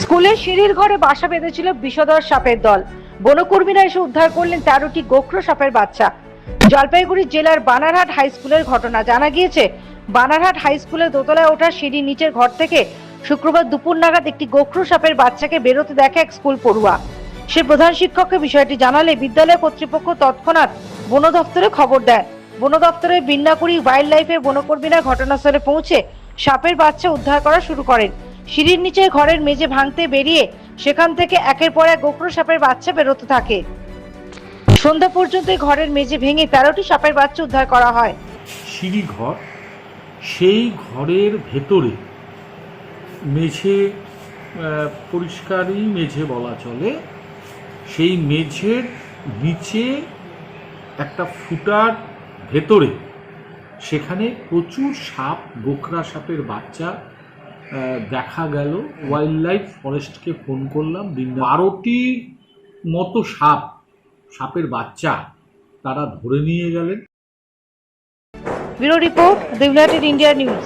স্কুলের সিঁড়ির ঘরে বাসা বেঁধেছিল বিষধর সাপের দল। বনকর্মীরা এসে উদ্ধার করলেন তেরোটি গোখ্র সাপের বাচ্চা। জলপাইগুড়ি জেলার বানারহাট হাই স্কুলের ঘটনা জানা গিয়েছে। বানারহাট হাই স্কুলের দোতলায় ওঠা সিঁড়ি নিচের ঘর থেকে শুক্রবার দুপুর নাগাদ একটি গোখ্র সাপের বাচ্চাকে বেরোতে দেখে এক স্কুল পড়ুয়া। সে প্রধান শিক্ষককে বিষয়টি জানালে বিদ্যালয় কর্তৃপক্ষ তৎক্ষণাৎ বন দফতরে খবর দেয় বন দপ্তরের বিন্নাকুড়ি ওয়াইল্ড লাইফের বনকর্মীরা ঘটনাস্থলে পৌঁছে সাপের বাচ্চা উদ্ধার করা শুরু করেন। সিঁড়ির নিচে ঘরের মেঝে ভাঙতে বেরিয়ে সেখান থেকে একের পর এক গোখরো সাপের বাচ্চা বেরোতে থাকে। সন্ধ্যা পর্যন্ত ঘরের মেঝে ভেঙে তেরোটি সাপের বাচ্চা উদ্ধার করা হয়। সিঁড়ি ঘর, সেই ঘরের ভেতরে মেঝে পরিষ্কারই মেঝে বলা চলে। সেই মেঝের নিচে একটা ফুটার ভেতরে। সেখানে প্রচুর সাপ, গোখরা সাপের বাচ্চা দেখা গেল। ওয়াইল্ড লাইফ ফরেস্টকে ফোন করলাম বারোটি মতো সাপ, সাপের বাচ্চা তারা ধরে নিয়ে গেলেন। Bureau report India news.